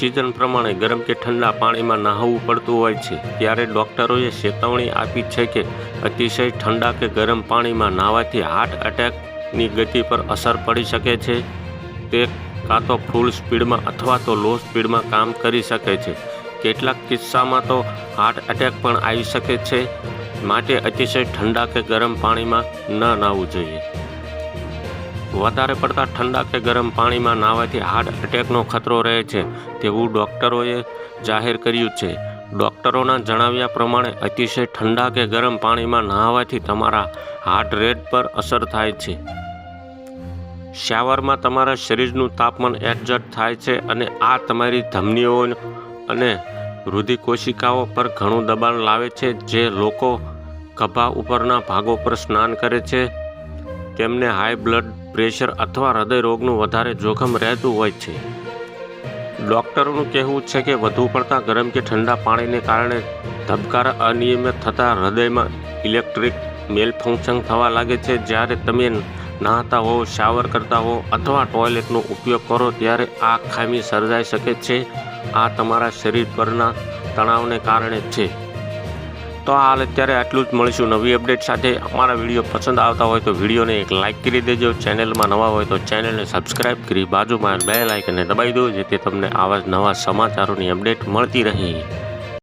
Season પ્રમાણે ગરમ કે ઠંડા પાણીમાં નહાવવું પડતું હોય છે, ત્યારે ડૉક્ટરોએ ચેતવણી આપી છે કે અતિશય ઠંડા કે ગરમ પાણીમાં નહાવાથી હાર્ટ એટેકની ગતિ પર અસર પડી શકે છે. તે કાં તો ફૂલ સ્પીડમાં અથવા તો લો સ્પીડમાં કામ કરી શકે છે. કેટલાક કિસ્સામાં તો હાર્ટ એટેક પણ આવી શકે છે. માટે અતિશય ઠંડા કે ગરમ પાણીમાં ન નાહવું જોઈએ. વધારે પડતા ઠંડા કે ગરમ પાણીમાં નાહવાથી હાર્ટ એટેકનો ખતરો રહે છે, તેવું ડૉક્ટરોએ જાહેર કર્યું છે. ડૉક્ટરોના જણાવ્યા પ્રમાણે, અતિશય ઠંડા કે ગરમ પાણીમાં નહાવાથી તમારા હાર્ટ રેટ પર અસર થાય છે. શાવરમાં તમારા શરીરનું તાપમાન એડજસ્ટ થાય છે અને આ તમારી ધમનીઓ અને રુધિર કોશિકાઓ પર ઘણું દબાણ લાવે છે, જે લોકો ખભા ઉપરના ભાગો પર સ્નાન કરે છે. તેમને હાઈ બ્લડ પ્રેશર અથવા હૃદયરોગનું વધારે જોખમ રહેતું હોય છે. ડૉક્ટરોનું કહેવું છે કે વધુ પડતા ગરમ કે ઠંડા પાણીને કારણે ધબકારા અનિયમિત થતાં હૃદયમાં ઇલેક્ટ્રિક મેલ ફંક્શન થવા લાગે છે. જ્યારે તમે નહાતા હો શાવર કરતા હો અથવા ટોયલેટનો ઉપયોગ કરો ત્યારે આ ખામી સર્જાઈ શકે છે. આ તમારા શરીર પરના તણાવને કારણે છે. તો હાલ અત્યારે આટલું જ મળીશું. નવી અપડેટ સાથે અમારા વીડિયો પસંદ આવતા હોય તો વિડીયોને એક લાઇક કરી દેજો. ચેનલમાં નવા હોય તો ચેનલને સબસ્ક્રાઈબ કરી બાજુમાં બે લાઇકને દબાવી દો, જેથી તમને આવા નવા સમાચારોની અપડેટ મળતી રહે.